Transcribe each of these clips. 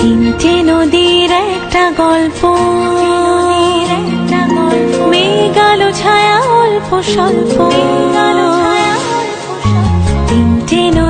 তিনটে নদীর একটা গল্প। মেঘালো ছায়া অল্প স্বল্প। তিনটে নদীর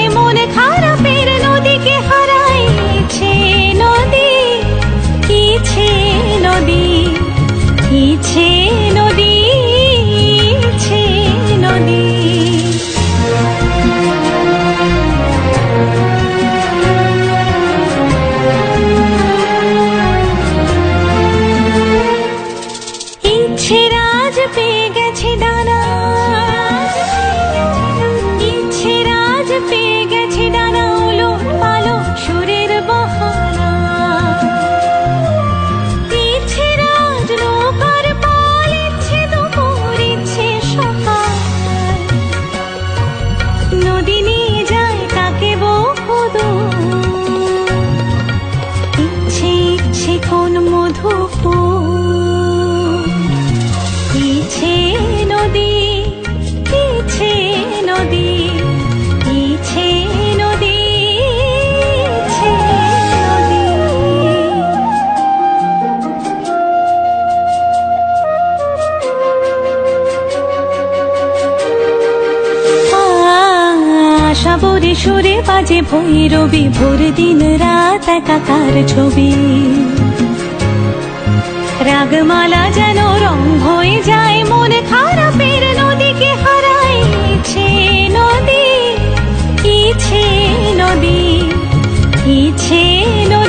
happy. সাবরে সুরে বাজে ভৈরবী ভোর দিন রাত একাকার ছবি। রাগমালা যেন রং হয়ে যায়, মনে খারাপের নদীকে হারাইছে নদী, ইচ্ছে নদী ইচ্ছে নদী।